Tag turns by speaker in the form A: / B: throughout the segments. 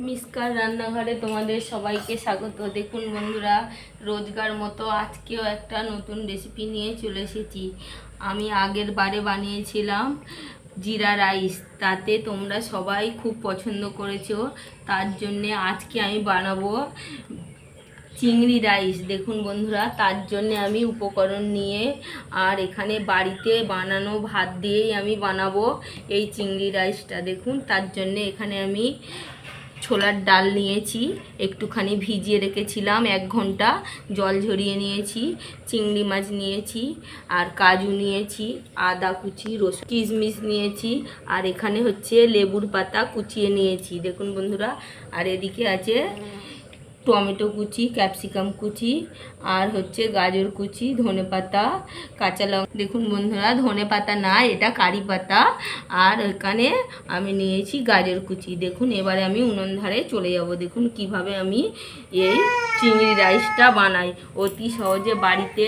A: মিসকার রান্নাঘরে তোমাদের সবাইকে স্বাগত। দেখুন বন্ধুরা, রোজগার মতো আজকেও একটা নতুন রেসিপি নিয়ে চলে এসেছি। আমি আগের বারে বানিয়েছিলাম জিরা রাইস। তাতে তোমরা সবাই খুব পছন্দ করেছ। তার জন্যে আজকে আমি বানাবো চিংড়ি রাইস। দেখুন বন্ধুরা, তার জন্য আমি উপকরণ নিয়ে আর এখানে বাড়িতে বানানো ভাত দিয়েই আমি বানাবো এই চিংড়ি রাইসটা। দেখুন, তার জন্য এখানে আমি ছোলার ডাল নিয়েছি, একটুখানি ভিজিয়ে রেখেছিলাম, এক ঘণ্টা জল ঝরিয়ে নিয়েছি, চিংড়ি মাছ নিয়েছি, আর কাজু নিয়েছি, আদা কুচি রস কিশমিশ নিয়েছি, আর এখানে হচ্ছে লেবুর পাতা কুচিয়ে নিয়েছি। দেখুন বন্ধুরা, আর এদিকে আছে টমেটো কুচি, ক্যাপসিকাম কুচি আর হচ্ছে গাজর কুচি, ধনে পাতা, কাঁচা লঙ্কা। দেখুন বন্ধুরা, ধনে পাতা না, এটা কারি পাতা। আর এখানে আমি নিয়েছি গাজর কুচি। দেখুন, এবারে আমি উনুন ধারে চলে যাব। দেখুন কীভাবে আমি এই চিংড়ি রাইসটা বানাই। অতি সহজে বাড়িতে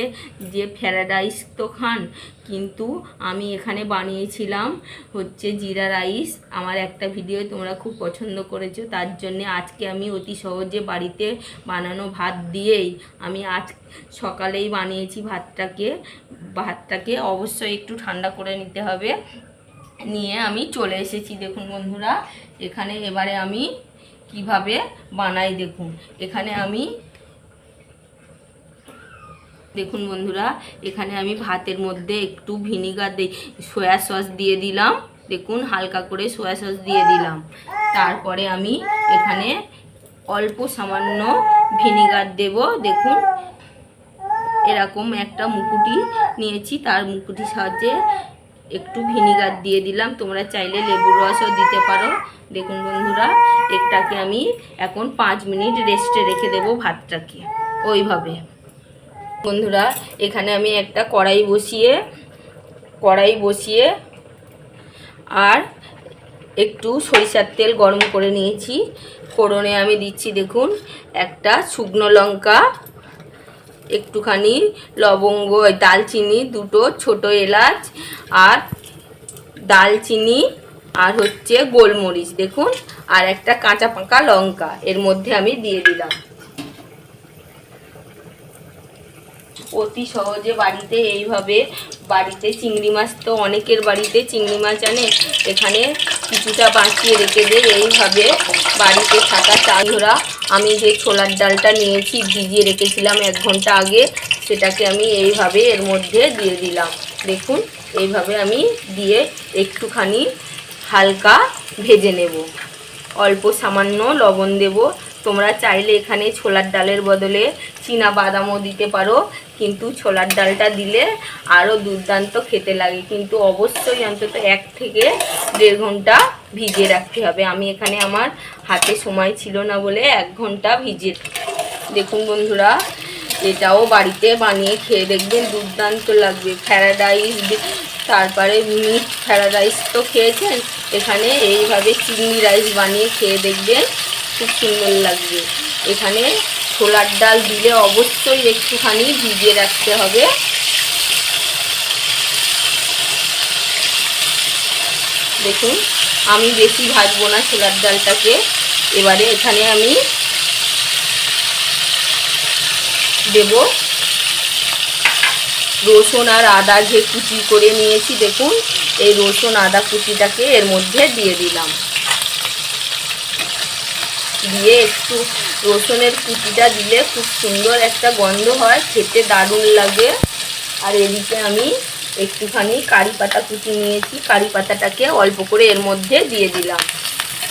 A: যে ফ্রায়েড রাইস তো খান কিন্তু আমি এখানে বানিয়েছিলাম হচ্ছে জিরা রাইস। আমার একটা ভিডিও তোমরা খুব পছন্দ করেছ, তার জন্য আজকে আমি অতি সহজে বাড়িতে বানানো ভাত দিয়েই আমি আজ সকালেই বানিয়েছি ভাতটাকে। ভাতটাকে অবশ্যই একটু ঠান্ডা করে নিতে হবে। নিয়ে আমি চলে এসেছি, দেখুন বন্ধুরা। এখানে এবারে আমি কীভাবে বানাই, দেখুন। এখানে আমি দেখুন বন্ধুরা, এখানে আমি ভাতের মধ্যে একটু ভিনিগার দিই, সয়া সস দিয়ে দিলাম, দেখুন হালকা করে সয়া সস দিয়ে দিলাম। তারপরে আমি এখানে অল্প সামান্য ভিনিগার দেব, দেখুন। এরকম একটা মুকুটি নিয়েছি, তার মুকুটির সাহায্যে একটু ভিনিগার দিয়ে দিলাম। তোমরা চাইলে লেবুর রসও দিতে পারো। দেখুন বন্ধুরা, একটাকে আমি এখন পাঁচ মিনিট রেস্টে রেখে দেব ভাতটাকে, ওইভাবে। বন্ধুরা, এখানে আমি একটা কড়াই বসিয়ে কড়াই বসিয়ে আর একটু সরিষার তেল গরম করে নিয়েছি। ফোড়নে আমি দিচ্ছি দেখুন, একটা শুকনো লঙ্কা, একটুখানি লবঙ্গ দালচিনি, দুটো ছোট এলাচ আর দালচিনি আর হচ্ছে গোলমরিচ, দেখুন, আর একটা কাঁচা পাকা লঙ্কা, এর মধ্যে আমি দিয়ে দিলাম। অতি সহজে বাড়িতে এইভাবে বাড়িতে চিংড়ি মাছ তো অনেকের বাড়িতে চিংড়ি মাছ আনে, এখানে কিছুটা বাঁচিয়ে রেখে দেয় এইভাবে বাড়িতে থাকা চাঁদরা আমি যে ছোলার ডালটা নিয়েছি, ভিজিয়ে রেখেছিলাম এক ঘণ্টা আগে, সেটাকে আমি এইভাবে এর মধ্যে দিয়ে দিলাম। দেখুন, এইভাবে আমি দিয়ে একটুখানি হালকা ভেজে নেব। অল্প সামান্য লবণ দেব তোমরা চাইলে এখানে ছোলার ডালের বদলে চীনা বাদামও দিতে পারো, কিন্তু ছোলার ডালটা দিলে আরও দুর্দান্ত খেতে লাগে। কিন্তু অবশ্যই অন্তত এক থেকে দেড় ঘণ্টা ভিজিয়ে রাখতে হবে। আমি এখানে আমার হাতে সময় ছিল না বলে এক ঘণ্টা ভিজিয়ে দেখুন বন্ধুরা, এটাও বাড়িতে বানিয়ে খেয়ে দেখবেন দুর্দান্ত লাগবে। ফ্রায়েড রাইস তারপরে মিক্স ফ্রায়েড রাইস তো খেয়েছেন, এখানে এইভাবে চিংড়ি রাইস বানিয়ে খেয়ে দেখবেন খুব সুন্দর লাগবে। এখানে ছোলার ডাল দিলে অবশ্যই একটুখানি ভিজিয়ে রাখতে হবে। দেখুন, আমি বেশি ভাজবো না ছোলার ডালটাকে। এবারে এখানে আমি দেব রসুন আর আদা যে কুচি করে নিয়েছি, দেখুন, এই রসুন আদা কুচিটাকে এর মধ্যে দিয়ে দিলাম। দিয়ে একটু রসুনের কুচিটা দিলে খুব সুন্দর একটা গন্ধ হয়, খেতে দারুণ লাগে। আর এদিকে আমি একটুখানি কারি পাতা কুচি নিয়েছি, কারি পাতাটাকে অল্প করে এর মধ্যে দিয়ে দিলাম।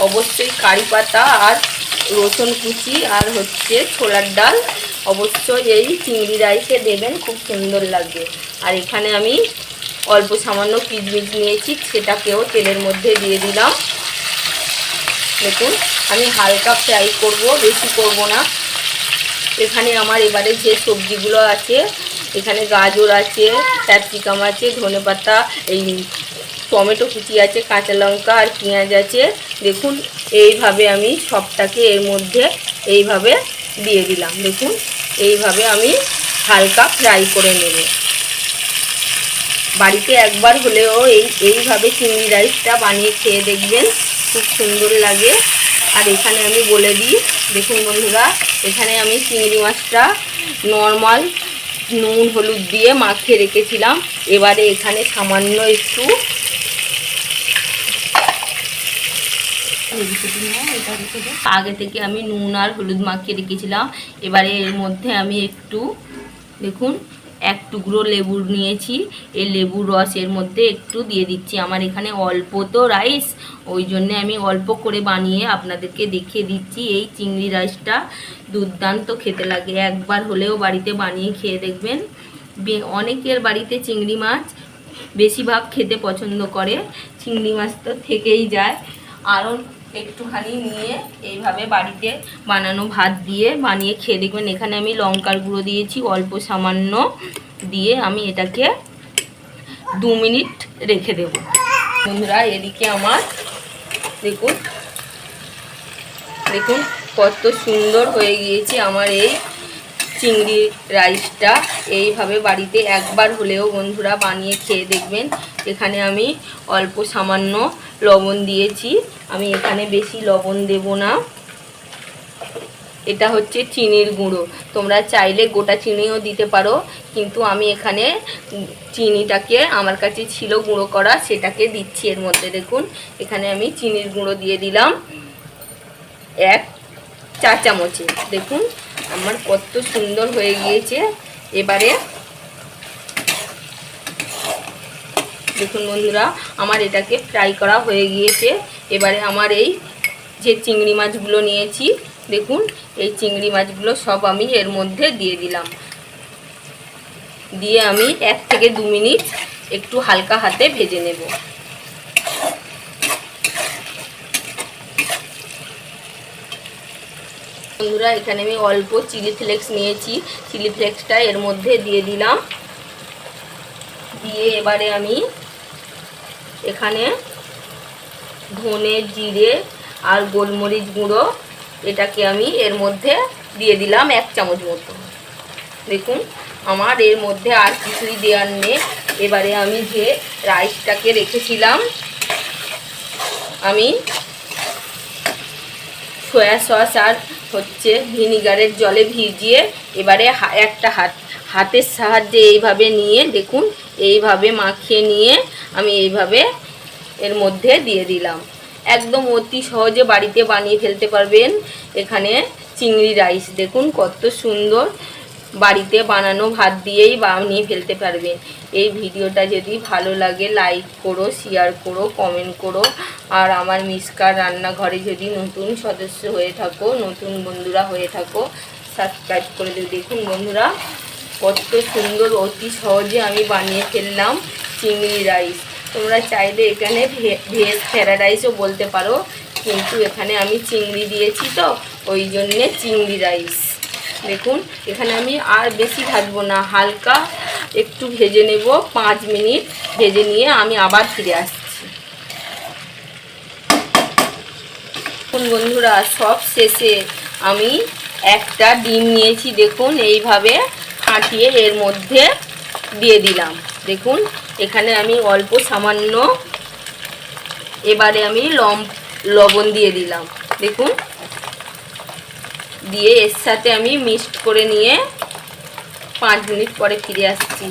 A: অবশ্যই কারি পাতা আর রসুন কুচি আর হচ্ছে ছোলার ডাল অবশ্যই এই চিংড়ি রাইসে দেবেন, খুব সুন্দর লাগবে আর এখানে আমি অল্প সামান্য কিচমিচ নিয়েছি, সেটাকেও তেলের মধ্যে দিয়ে দিলাম। দেখুন, আমি হালকা ফ্রাই করব, বেশি করব না। এখানে আমার এবারে যে সবজিগুলো আছে, এখানে গাজর আছে, ক্যাপসিকাম আছে ধনেপাতা এই টমেটো কুচি আছে, কাঁচা লঙ্কা আর পেঁয়াজ আছে। দেখুন, এইভাবে আমি সবটাকে এর মধ্যে এইভাবে দিয়ে দিলাম। দেখুন, এইভাবে আমি হালকা ফ্রাই করে নেব। বাড়িতে একবার হলেও এই, এইভাবে চিংড়ি রাইসটা বানিয়ে খেয়ে দেখবেন, খুব সুন্দর লাগে। আর এখানে আমি বলে দিই, দেখুন বন্ধুরা, এখানে আমি চিংড়ি মাছটা নর্মাল নুন, হলুদ দিয়ে মাখিয়ে রেখেছিলাম। এবারে এখানে সামান্য একটু আগে থেকে আমি নুন আর হলুদ মাখিয়ে রেখেছিলাম। এবারে এর মধ্যে আমি একটু, দেখুন এক টুকরো লেবু নিয়েছি। এই লেবুর রস এর মধ্যে একটু দিয়ে দিচ্ছি। আমার এখানে অল্প তো রাইস, ওই জন্যে আমি অল্প করে বানিয়ে আপনাদেরকে দেখিয়ে দিচ্ছি। এই চিংড়ি রাইসটা দুর্দান্ত খেতে লাগে। একবার হলেও বাড়িতে বানিয়ে খেয়ে দেখবেন। অনেকের বাড়িতে চিংড়ি মাছ বেশিরভাগ খেতে পছন্দ করে। চিংড়ি মাছ তো থেকেই যায়। আরও একটুখানি নিয়ে এইভাবে বাড়িতে বানানো ভাত দিয়ে বানিয়ে খেয়ে দেখবেন এখানে আমি লঙ্কার গুঁড়ো দিয়েছি, অল্প সামান্য দিয়ে আমি এটাকে দু মিনিট রেখে দেব। বন্ধুরা, এদিকে আমার দেখুন দেখুন কত সুন্দর হয়ে গিয়েছে আমার এই চিংড়ি রাইসটা। এইভাবে বাড়িতে একবার হলেও বন্ধুরা বানিয়ে খেয়ে দেখবেন। এখানে আমি অল্প সামান্য লবণ দিয়েছি। আমি এখানে বেশি লবণ দেব না। এটা হচ্ছে চিনির গুঁড়ো। তোমরা চাইলে গোটা চিনিও দিতে পারো, কিন্তু আমি এখানে চিনিটাকে আমার কাছে ছিল গুঁড়ো করা, সেটাকে দিচ্ছি এর মধ্যে। দেখুন, এখানে আমি চিনির গুঁড়ো দিয়ে দিলাম এক চা চামচে দেখুন, আমার কত সুন্দর হয়ে গিয়েছে। এবারে দেখুন বন্ধুরা, আমার এটাকে ফ্রাই করা হয়ে গিয়েছে। এবারে আমার এই যে চিংড়ি মাছগুলো নিয়েছি, দেখুন, এই চিংড়ি মাছগুলো সব আমি এর মধ্যে দিয়ে দিলাম। দিয়ে আমি এক থেকে দু মিনিট একটু হালকা হাতে ভেজে নেব। বন্ধুরা, এখানে আমি অল্প চিলি ফ্লেক্স নিয়েছি। চিলি ফ্লেক্সটা এর মধ্যে দিয়ে দিলাম। দিয়ে এবারে আমি এখানে ধনে, জিরে আর গোলমরিচ গুঁড়ো এটাকে আমি এর মধ্যে দিয়ে দিলাম এক চামচ মতো। দেখুন, আমার এর মধ্যে আর কিছুই দেওয়ার নেই। এবারে আমি যে রাইসটাকে রেখেছিলাম, আমি সয়া সস আর হচ্ছে ভিনিগারের জলে ভিজিয়ে এবারে একটা হাত, হাতের সাহায্যে এইভাবে নিয়ে, দেখুন, এইভাবে মাখিয়ে নিয়ে আমি এইভাবে এর মধ্যে দিয়ে দিলাম। একদম অতি সহজে বাড়িতে বানিয়ে ফেলতে পারবেন এখানে চিংড়ি রাইস। দেখুন কত সুন্দর বাড়িতে বানানো ভাত দিয়েই বানিয়ে ফেলতে পারবেন এই ভিডিওটা যদি ভালো লাগে লাইক করো শেয়ার করো কমেন্ট করো। আর আমার মিসকার রান্নাঘরে যদি নতুন সদস্য হয়ে থাকো, নতুন বন্ধুরা হয়ে থাকো সাবস্ক্রাইব করে দিও। দেখুন বন্ধুরা, কত সুন্দর, অতি সহজে আমি বানিয়ে ফেললাম চিংড়ি রাইস তোমরা চাইলে এখানে ভেজ ফ্রাইড রাইসও বলতে পারো, কিন্তু এখানে আমি চিংড়ি দিয়েছি তো, ওই জন্যে চিংড়ি রাইস দেখুন, এখানে আমি আর বেশি ভাজবো না, হালকা একটু ভেজে নেব, পাঁচ মিনিট ভেজে নিয়ে আমি আবার ফিরে আসছি। বন্ধুরা, সব শেষে আমি একটা ডিম নিয়েছি, দেখুন, এইভাবে ফাটিয়ে এর মধ্যে দিয়ে দিলাম। দেখুন, এখানে আমি অল্প সামান্য এবারে আমি লম লবণ দিয়ে দিলাম। দেখুন দিয়ে এর সাথে আমি মিক্সড করে নিয়ে পাঁচ মিনিট পরে ফিরে আসছি।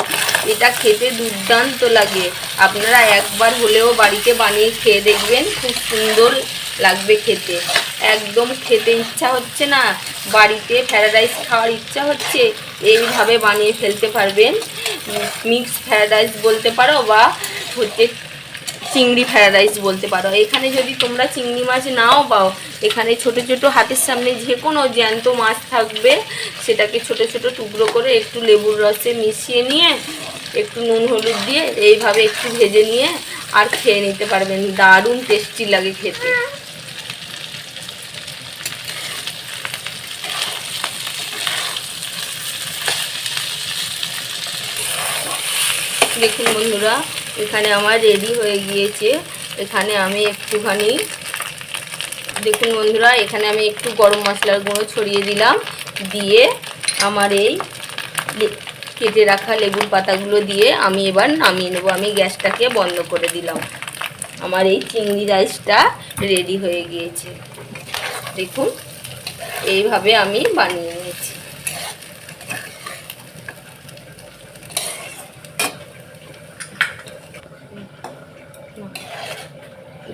A: এটা খেতে দুর্দান্ত লাগে। আপনারা একবার হলেও বাড়িতে বানিয়ে খেয়ে দেখবেন, খুব সুন্দর লাগবে খেতে। একদম খেতে ইচ্ছা হচ্ছে না। বাড়িতে ফ্রায়েড রাইস খাওয়ার ইচ্ছা হচ্ছে, এইভাবে বানিয়ে ফেলতে পারবেন। মিক্স ফ্রায়েড রাইস বলতে পারো বা হচ্ছে চিংড়ি রাইস বলতে পারো। এখানে যদি তোমরা চিংড়ি মাছ নাও পাও এখানে ছোট ছোট হাতের সামনে যে কোনো জ্যান্ত মাছ থাকবে, সেটাকে ছোট ছোট টুকরো করে একটু লেবুর রসে মিশিয়ে নিয়ে, একটু নুন হলুদ দিয়ে এইভাবে একটু ভেজে নিয়ে আর খেয়ে নিতে পারবেন দারুণ টেস্টি লাগে খেতে। দেখুন বন্ধুরা এখানে আমার রেডি হয়ে গিয়েছে। এখানে আমি একটুখানি, দেখুন বন্ধুরা, এখানে আমি একটু গরম মশলার গুঁড়ো ছড়িয়ে দিলাম। দিয়ে আমার এই কেটে রাখা লেবুর পাতাগুলো দিয়ে আমি এবার নামিয়ে নেব। আমি গ্যাসটাকে বন্ধ করে দিলাম। আমার এই চিংড়ি রাইসটা রেডি হয়ে গিয়েছে। দেখুন, এইভাবে আমি বানিয়ে নিয়েছি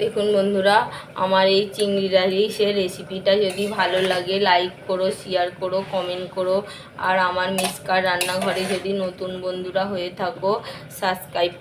A: দেখুন বন্ধুরা, আমার এই চিংড়ি রাইসের রেসিপিটা যদি ভালো লাগে লাইক করো শেয়ার করো কমেন্ট করো। আর আমার মিসকার রান্নাঘরে যদি নতুন বন্ধুরা হয়ে থাকো সাবস্ক্রাইব